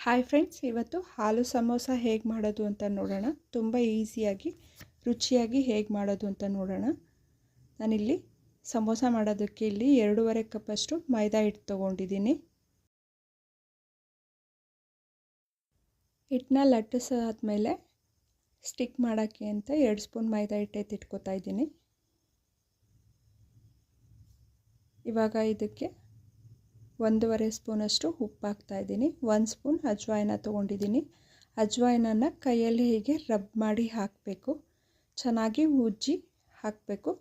Hi friends ಇವತ್ತು ಹಾಲು ಸಮೋಸ ಹೇಗೆ ಮಾಡೋದು ಅಂತ ನೋಡೋಣ. ತುಂಬ ಈಸಿಯಾಗಿ, ರುಚಿಯಾಗಿ ಹೇಗೆ ಮಾಡೋದು ಅಂತ ನೋಡೋಣ. ನಾನಿಲ್ಲಿ ಸಮೋಸ ಮಾಡೋದಕ್ಕೆ ಇಲ್ಲಿ ಎರಡೂವರೆ ಕಪ್ಪಷ್ಟು ಮೈದಾ ಹಿಟ್ಟು ತೊಗೊಂಡಿದ್ದೀನಿ. ಹಿಟ್ಟನ್ನ ಲಟ್ಟಿಸಾದ್ಮೇಲೆ ಸ್ಟಿಕ್ ಮಾಡೋಕ್ಕೆ ಅಂತ ಎರಡು ಸ್ಪೂನ್ ಮೈದಾ ಹಿಟ್ಟೆ ತಿಟ್ಕೋತಾ ಇದ್ದೀನಿ. ಇವಾಗ ಇದಕ್ಕೆ ಒಂದೂವರೆ ಸ್ಪೂನಷ್ಟು ಉಪ್ಪು ಹಾಕ್ತಾಯಿದ್ದೀನಿ ಒಂದು ಸ್ಪೂನ್ ಅಜ್ವಾಯಿನ ತೊಗೊಂಡಿದ್ದೀನಿ. ಅಜ್ವಾಯಿನನ್ನು ಕೈಯಲ್ಲಿ ಹೀಗೆ ರಬ್ ಮಾಡಿ ಹಾಕಬೇಕು. ಚೆನ್ನಾಗಿ ಉಜ್ಜಿ ಹಾಕಬೇಕು.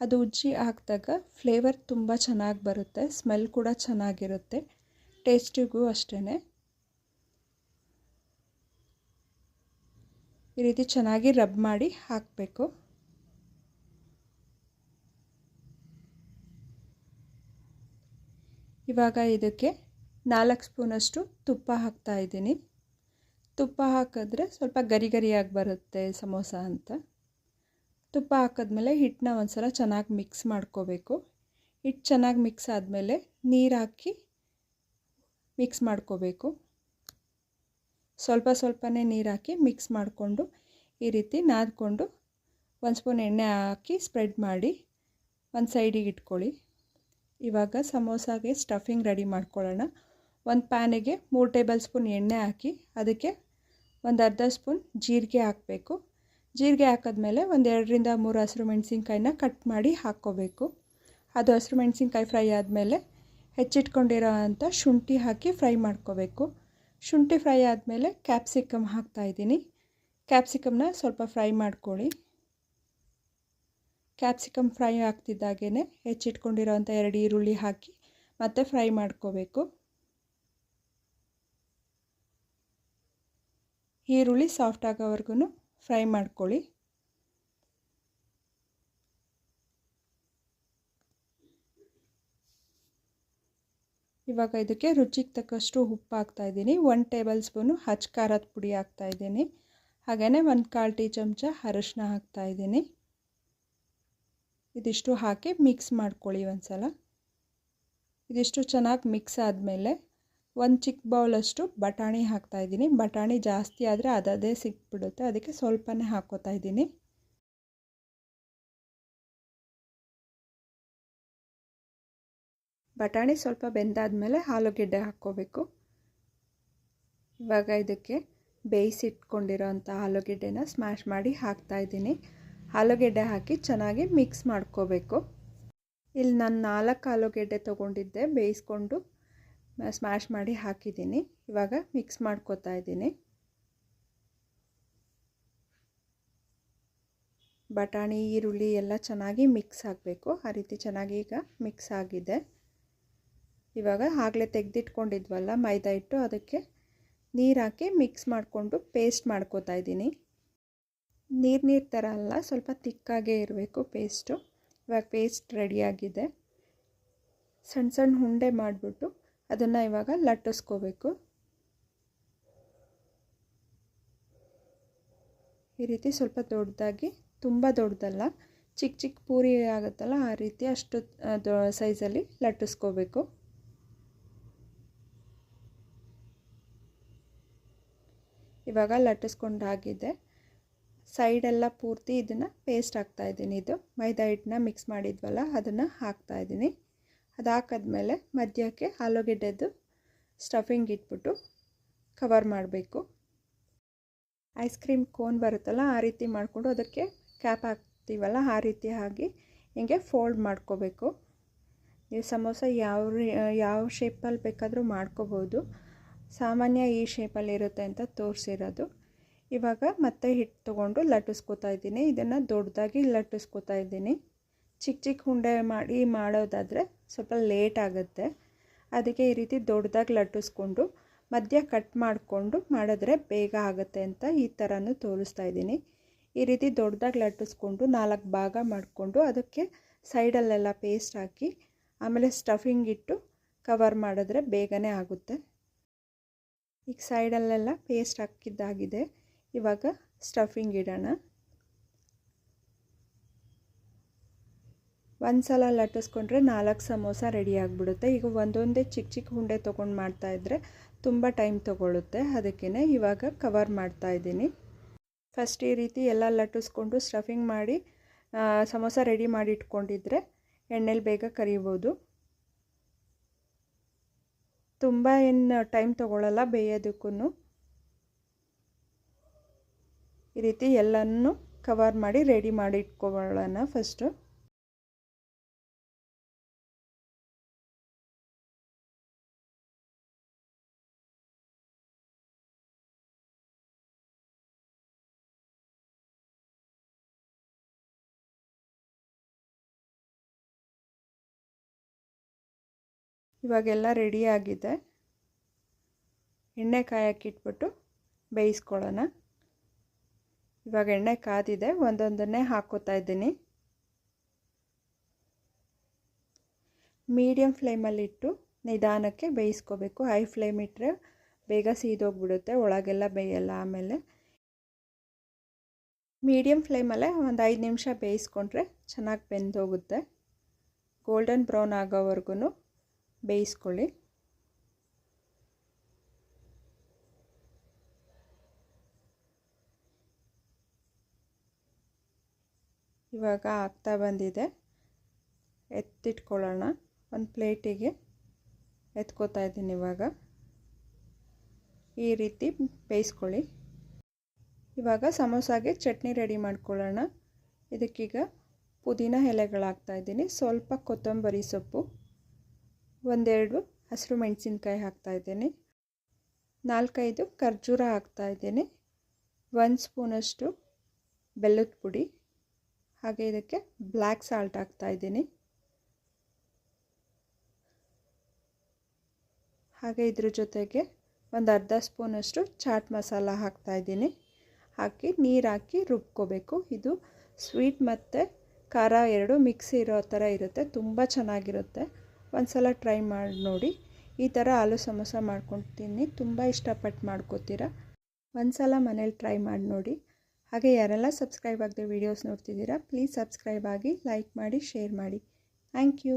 ಅದು ಉಜ್ಜಿ ಹಾಕಿದಾಗ ಫ್ಲೇವರ್ ತುಂಬ ಚೆನ್ನಾಗಿ ಬರುತ್ತೆ. ಸ್ಮೆಲ್ ಕೂಡ ಚೆನ್ನಾಗಿರುತ್ತೆ. ಟೇಸ್ಟಿಗೂ ಅಷ್ಟೇ ಈ ರೀತಿ ಚೆನ್ನಾಗಿ ರಬ್ ಮಾಡಿ ಹಾಕಬೇಕು. ಇವಾಗ ಇದಕ್ಕೆ ನಾಲ್ಕು ಸ್ಪೂನಷ್ಟು ತುಪ್ಪ ಹಾಕ್ತಾ ಇದ್ದೀನಿ. ತುಪ್ಪ ಹಾಕಿದ್ರೆ ಸ್ವಲ್ಪ ಗರಿ ಗರಿಯಾಗಿ ಬರುತ್ತೆ ಸಮೋಸ ಅಂತ. ತುಪ್ಪ ಹಾಕಿದ್ಮೇಲೆ ಹಿಟ್ಟನ್ನ ಒಂದು ಸಲ ಚೆನ್ನಾಗಿ ಮಿಕ್ಸ್ ಮಾಡ್ಕೋಬೇಕು. ಹಿಟ್ಟು ಚೆನ್ನಾಗಿ ಮಿಕ್ಸ್ ಆದಮೇಲೆ ನೀರು ಹಾಕಿ ಮಿಕ್ಸ್ ಮಾಡ್ಕೋಬೇಕು. ಸ್ವಲ್ಪ ಸ್ವಲ್ಪನೇ ನೀರು ಹಾಕಿ ಮಿಕ್ಸ್ ಮಾಡಿಕೊಂಡು ಈ ರೀತಿ ನಾದ್ಕೊಂಡು ಒಂದು ಸ್ಪೂನ್ ಎಣ್ಣೆ ಹಾಕಿ ಸ್ಪ್ರೆಡ್ ಮಾಡಿ ಒಂದು ಸೈಡಿಗೆ ಇಟ್ಕೊಳ್ಳಿ. ಇವಾಗ ಸಮೋಸಾಗೆ ಸ್ಟಫಿಂಗ್ ರೆಡಿ ಮಾಡ್ಕೊಳ್ಳೋಣ. ಒಂದು ಪ್ಯಾನಿಗೆ ಮೂರು ಟೇಬಲ್ ಸ್ಪೂನ್ ಎಣ್ಣೆ ಹಾಕಿ ಅದಕ್ಕೆ ಒಂದು ಅರ್ಧ ಸ್ಪೂನ್ ಜೀರಿಗೆ ಹಾಕಬೇಕು. ಜೀರಿಗೆ ಹಾಕಿದ್ಮೇಲೆ ಒಂದು ಎರಡರಿಂದ ಮೂರು ಹಸಿರು ಮೆಣಸಿನ್ಕಾಯಿನ ಕಟ್ ಮಾಡಿ ಹಾಕ್ಕೋಬೇಕು. ಅದು ಹಸಿರು ಮೆಣಸಿನ್ಕಾಯಿ ಫ್ರೈ ಆದಮೇಲೆ ಹೆಚ್ಚಿಟ್ಕೊಂಡಿರೋ ಅಂಥ ಶುಂಠಿ ಹಾಕಿ ಫ್ರೈ ಮಾಡ್ಕೋಬೇಕು. ಶುಂಠಿ ಫ್ರೈ ಆದಮೇಲೆ ಕ್ಯಾಪ್ಸಿಕಮ್ ಹಾಕ್ತಾಯಿದ್ದೀನಿ ಕ್ಯಾಪ್ಸಿಕಮ್ನ ಸ್ವಲ್ಪ ಫ್ರೈ ಮಾಡ್ಕೊಳ್ಳಿ. ಕ್ಯಾಪ್ಸಿಕಮ್ ಫ್ರೈ ಆಗ್ತಿದ್ದಾಗೇ ಹೆಚ್ಚಿಟ್ಕೊಂಡಿರೋವಂಥ ಎರಡು ಈರುಳ್ಳಿ ಹಾಕಿ ಮತ್ತೆ ಫ್ರೈ ಮಾಡ್ಕೋಬೇಕು. ಈರುಳ್ಳಿ ಸಾಫ್ಟ್ ಆಗೋವರೆಗೂ ಫ್ರೈ ಮಾಡ್ಕೊಳ್ಳಿ. ಇವಾಗ ಇದಕ್ಕೆ ರುಚಿಗೆ ತಕ್ಕಷ್ಟು ಉಪ್ಪು ಹಾಕ್ತಾಯಿದ್ದೀನಿ ಒನ್ ಟೇಬಲ್ ಸ್ಪೂನು ಹಚ್ ಖಾರದ ಪುಡಿ ಹಾಕ್ತಾಯಿದ್ದೀನಿ ಹಾಗೆಯೇ ಒಂದು ಕಾಲು ಟೀ ಚಮಚ ಅರಶಿನ ಹಾಕ್ತಾಯಿದ್ದೀನಿ ಇದಿಷ್ಟು ಹಾಕಿ ಮಿಕ್ಸ್ ಮಾಡ್ಕೊಳ್ಳಿ ಒಂದು ಸಲ ಇದಿಷ್ಟು ಚೆನ್ನಾಗಿ ಮಿಕ್ಸ್ ಆದಮೇಲೆ ಒಂದು ಚಿಕ್ಕ ಬೌಲಷ್ಟು ಬಟಾಣಿ ಹಾಕ್ತಾಯಿದ್ದೀನಿ ಬಟಾಣಿ ಜಾಸ್ತಿ ಆದರೆ ಅದದೇ ಸಿಕ್ಬಿಡುತ್ತೆ. ಅದಕ್ಕೆ ಸ್ವಲ್ಪನೇ ಹಾಕ್ಕೋತಾ ಇದ್ದೀನಿ. ಬಟಾಣಿ ಸ್ವಲ್ಪ ಬೆಂದಾದಮೇಲೆ ಆಲೂಗೆಡ್ಡೆ ಹಾಕ್ಕೋಬೇಕು. ಇವಾಗ ಇದಕ್ಕೆ ಬೇಯಿಸಿಟ್ಕೊಂಡಿರೋ ಅಂಥ ಆಲೂಗೆಡ್ಡೆನ ಸ್ಮ್ಯಾಶ್ ಮಾಡಿ ಹಾಕ್ತಾಯಿದ್ದೀನಿ ಆಲೂಗೆಡ್ಡೆ ಹಾಕಿ ಚೆನ್ನಾಗಿ ಮಿಕ್ಸ್ ಮಾಡ್ಕೋಬೇಕು. ಇಲ್ಲಿ ನಾನು ನಾಲ್ಕು ಆಲೂಗೆಡ್ಡೆ ತೊಗೊಂಡಿದ್ದೆ, ಬೇಯಿಸ್ಕೊಂಡು ಸ್ಮ್ಯಾಶ್ ಮಾಡಿ ಹಾಕಿದ್ದೀನಿ. ಇವಾಗ ಮಿಕ್ಸ್ ಮಾಡ್ಕೋತಾ ಇದ್ದೀನಿ. ಬಟಾಣಿ, ಈರುಳ್ಳಿ ಎಲ್ಲ ಚೆನ್ನಾಗಿ ಮಿಕ್ಸ್ ಆಗಬೇಕು. ಆ ರೀತಿ ಚೆನ್ನಾಗಿ ಈಗ ಮಿಕ್ಸ್ ಆಗಿದೆ. ಇವಾಗ ಆಗಲೇ ತೆಗೆದಿಟ್ಕೊಂಡಿದ್ವಲ್ಲ, ಮೈದಾ ಹಿಟ್ಟು, ಅದಕ್ಕೆ ನೀರು ಹಾಕಿ ಮಿಕ್ಸ್ ಮಾಡಿಕೊಂಡು ಪೇಸ್ಟ್ ಮಾಡ್ಕೋತಾ ಇದ್ದೀನಿ. ನೀರು ನೀರು ಥರ ಅಲ್ಲ, ಸ್ವಲ್ಪ ತಿಕ್ಕಾಗೇ ಇರಬೇಕು ಪೇಸ್ಟು ಇವಾಗ ಪೇಸ್ಟ್ ರೆಡಿಯಾಗಿದೆ ಸಣ್ಣ ಸಣ್ಣ ಉಂಡೆ ಮಾಡಿಬಿಟ್ಟು ಅದನ್ನು ಇವಾಗ ಲಟ್ಟಿಸ್ಕೋಬೇಕು. ಈ ರೀತಿ ಸ್ವಲ್ಪ ದೊಡ್ಡದಾಗಿ, ತುಂಬ ದೊಡ್ಡದಲ್ಲ ಚಿಕ್ಕ ಚಿಕ್ಕ ಪೂರಿ ಆಗುತ್ತಲ್ಲ ಆ ರೀತಿ ಅಷ್ಟು ಸೈಜಲ್ಲಿ ಲಟ್ಟಿಸ್ಕೋಬೇಕು. ಇವಾಗ ಲಟ್ಟಿಸ್ಕೊಂಡಾಗಿದೆ. ಸೈಡೆಲ್ಲ ಪೂರ್ತಿ ಇದನ್ನು ಪೇಸ್ಟ್ ಹಾಕ್ತಾಯಿದ್ದೀನಿ ಇದು. ಮೈದಾ ಹಿಟ್ಟನ್ನ ಮಿಕ್ಸ್ ಮಾಡಿದ್ವಲ್ಲ, ಅದನ್ನು ಹಾಕ್ತಾಯಿದ್ದೀನಿ ಅದು ಹಾಕಿದ್ಮೇಲೆ ಮಧ್ಯಕ್ಕೆ ಆಲೂಗೆಡ್ಡೆದು ಸ್ಟಫಿಂಗ್ ಇಟ್ಬಿಟ್ಟು ಕವರ್ ಮಾಡಬೇಕು. ಐಸ್ ಕ್ರೀಮ್ ಕೋನ್ ಬರುತ್ತಲ್ಲ, ಆ ರೀತಿ ಮಾಡಿಕೊಂಡು ಅದಕ್ಕೆ ಕ್ಯಾಪ್ ಹಾಕ್ತೀವಲ್ಲ, ಆ ರೀತಿ ಆಗಿ ಹಿಂಗೆ ಫೋಲ್ಡ್ ಮಾಡ್ಕೋಬೇಕು. ನೀವು ಸಮೋಸ ಯಾವ ಯಾವ ಶೇಪಲ್ಲಿ ಬೇಕಾದರೂ ಮಾಡ್ಕೋಬೋದು. ಸಾಮಾನ್ಯ ಈ ಶೇಪಲ್ಲಿ ಇರುತ್ತೆ ಅಂತ ತೋರಿಸಿರೋದು. ಇವಾಗ ಮತ್ತೆ ಹಿಟ್ಟು ತೊಗೊಂಡು ಲಟ್ಟಿಸ್ಕೊತಾ ಇದ್ದೀನಿ. ಇದನ್ನು ದೊಡ್ಡದಾಗಿ ಲಟ್ಟಿಸ್ಕೊತಾ ಇದ್ದೀನಿ. ಚಿಕ್ಕ ಚಿಕ್ಕ ಉಂಡೆ ಮಾಡಿ ಮಾಡೋದಾದರೆ ಸ್ವಲ್ಪ ಲೇಟ್ ಆಗುತ್ತೆ. ಅದಕ್ಕೆ ಈ ರೀತಿ ದೊಡ್ಡದಾಗಿ ಲಟ್ಟಿಸ್ಕೊಂಡು ಮಧ್ಯ ಕಟ್ ಮಾಡಿಕೊಂಡು ಮಾಡಿದ್ರೆ ಬೇಗ ಆಗುತ್ತೆ ಅಂತ ಈ ಥರನೂ ತೋರಿಸ್ತಾ ಇದ್ದೀನಿ. ಈ ರೀತಿ ದೊಡ್ಡದಾಗಿ ಲಟ್ಟಿಸ್ಕೊಂಡು ನಾಲ್ಕು ಭಾಗ ಮಾಡಿಕೊಂಡು ಅದಕ್ಕೆ ಸೈಡಲ್ಲೆಲ್ಲ ಪೇಸ್ಟ್ ಹಾಕಿ ಆಮೇಲೆ ಸ್ಟಫಿಂಗ್ ಇಟ್ಟು ಕವರ್ ಮಾಡಿದ್ರೆ ಬೇಗನೆ ಆಗುತ್ತೆ. ಈಗ ಸೈಡಲ್ಲೆಲ್ಲ ಪೇಸ್ಟ್ ಹಾಕಿದ್ದಾಗಿದೆ. ಇವಾಗ ಸ್ಟಫಿಂಗ್ ಇಡೋಣ. ಒಂದು ಸಲ ಲಟ್ಟಿಸ್ಕೊಂಡ್ರೆ ನಾಲ್ಕು ಸಮೋಸ ರೆಡಿ ಆಗಿಬಿಡುತ್ತೆ. ಈಗ ಒಂದೊಂದೇ ಚಿಕ್ಕ ಚಿಕ್ಕ ಉಂಡೆ ತೊಗೊಂಡು ಮಾಡ್ತಾಯಿದ್ರೆ ತುಂಬ ಟೈಮ್ ತೊಗೊಳುತ್ತೆ. ಅದಕ್ಕೇ ಇವಾಗ ಕವರ್ ಮಾಡ್ತಾಯಿದ್ದೀನಿ ಫಸ್ಟ್ ಈ ರೀತಿ ಎಲ್ಲ ಲಟ್ಟಿಸ್ಕೊಂಡು ಸ್ಟಫಿಂಗ್ ಮಾಡಿ ಸಮೋಸ ರೆಡಿ ಮಾಡಿ ಇಟ್ಕೊಂಡಿದ್ರೆ ಎಣ್ಣೆಲಿ ಬೇಗ ಕರಿಬೋದು. ತುಂಬ ಏನು ಟೈಮ್ ತೊಗೊಳ್ಳಲ್ಲ ಬೇಯೋದಕ್ಕೂ ಈ ರೀತಿ ಎಲ್ಲನೂ ಕವರ್ ಮಾಡಿ ರೆಡಿ ಮಾಡಿ ಇಟ್ಕೊಳ್ಳೋಣ ಫಸ್ಟು ಇವಾಗೆಲ್ಲ ರೆಡಿಯಾಗಿದೆ ಎಣ್ಣೆ ಕಾಯಕ್ಕಿಟ್ಬಿಟ್ಟು ಬೇಯಿಸ್ಕೊಳ್ಳೋಣ. ಇವಾಗ ಎಣ್ಣೆ ಕಾದಿದೆ, ಒಂದೊಂದನ್ನೇ ಹಾಕೋತಾ ಇದ್ದೀನಿ. ಮೀಡಿಯಮ್ ಫ್ಲೇಮಲ್ಲಿಟ್ಟು ನಿಧಾನಕ್ಕೆ ಬೇಯಿಸ್ಕೋಬೇಕು. ಹೈ ಫ್ಲೇಮ್ ಇಟ್ಟರೆ ಬೇಗ ಸೀದೋಗ್ಬಿಡುತ್ತೆ, ಒಳಗೆಲ್ಲ ಬೇಯಲ್ಲ ಆಮೇಲೆ. ಮೀಡಿಯಮ್ ಫ್ಲೇಮಲ್ಲೇ ಒಂದು ಐದು ನಿಮಿಷ ಬೇಯಿಸ್ಕೊಂಡ್ರೆ ಚೆನ್ನಾಗಿ ಬೆಂದೋಗುತ್ತೆ. ಗೋಲ್ಡನ್ ಬ್ರೌನ್ ಆಗೋವರೆಗೂ ಬೇಯಿಸ್ಕೊಳ್ಳಿ. ಇವಾಗ ಆಗ್ತಾ ಬಂದಿದೆ. ಎತ್ತಿಟ್ಕೊಳ್ಳೋಣ. ಒಂದು ಪ್ಲೇಟಿಗೆ ಎತ್ಕೋತಾ ಇದ್ದೀನಿ ಇವಾಗ. ಈ ರೀತಿ ಬೇಯಿಸ್ಕೊಳ್ಳಿ. ಇವಾಗ ಸಮೋಸಾಗೆ ಚಟ್ನಿ ರೆಡಿ ಮಾಡ್ಕೊಳ್ಳೋಣ. ಇದಕ್ಕೀಗ ಪುದೀನ ಎಲೆಗಳಾಗ್ತಾ ಇದ್ದೀನಿ. ಸ್ವಲ್ಪ ಕೊತ್ತಂಬರಿ ಸೊಪ್ಪು, ಒಂದೆರಡು ಹಸಿರು ಮೆಣಸಿನ್ಕಾಯಿ ಹಾಕ್ತಾಯಿದ್ದೀನಿ ನಾಲ್ಕೈದು ಖರ್ಜೂರ ಹಾಕ್ತಾಯಿದ್ದೀನಿ ಒಂದು ಸ್ಪೂನಷ್ಟು ಬೆಲ್ಲದ ಪುಡಿ ಹಾಗೆ ಇದಕ್ಕೆ ಬ್ಲ್ಯಾಕ್ ಸಾಲ್ಟ್ ಹಾಕ್ತಾಯಿದ್ದೀನಿ ಹಾಗೆ ಇದ್ರ ಜೊತೆಗೆ ಒಂದು ಅರ್ಧ ಸ್ಪೂನಷ್ಟು ಚಾಟ್ ಮಸಾಲ ಹಾಕ್ತಾ ಇದ್ದೀನಿ. ಹಾಕಿ ನೀರು ಹಾಕಿ ರುಬ್ಕೋಬೇಕು. ಇದು ಸ್ವೀಟ್ ಮತ್ತು ಖಾರ ಎರಡು ಮಿಕ್ಸ್ ಇರೋ ಥರ ಇರುತ್ತೆ. ತುಂಬ ಚೆನ್ನಾಗಿರುತ್ತೆ. ಒಂದು ಸಲ ಟ್ರೈ ಮಾಡಿ ನೋಡಿ. ಈ ಥರ ಆಲೂ ಸಮೋಸ ಮಾಡ್ಕೊತೀನಿ ತುಂಬ ಇಷ್ಟಪಟ್ಟು ಮಾಡ್ಕೋತೀರ. ಒಂದು ಸಲ ಮನೇಲಿ ಟ್ರೈ ಮಾಡಿ ನೋಡಿ. ಹಾಗೆ ಯಾರೆಲ್ಲ ಸಬ್ಸ್ಕ್ರೈಬ್ ಆಗದೆ ವೀಡಿಯೋಸ್ ನೋಡ್ತಿದ್ದೀರಾ ಪ್ಲೀಸ್ ಸಬ್ಸ್ಕ್ರೈಬ್ ಆಗಿ ಲೈಕ್ ಮಾಡಿ ಶೇರ್ ಮಾಡಿ. Thank you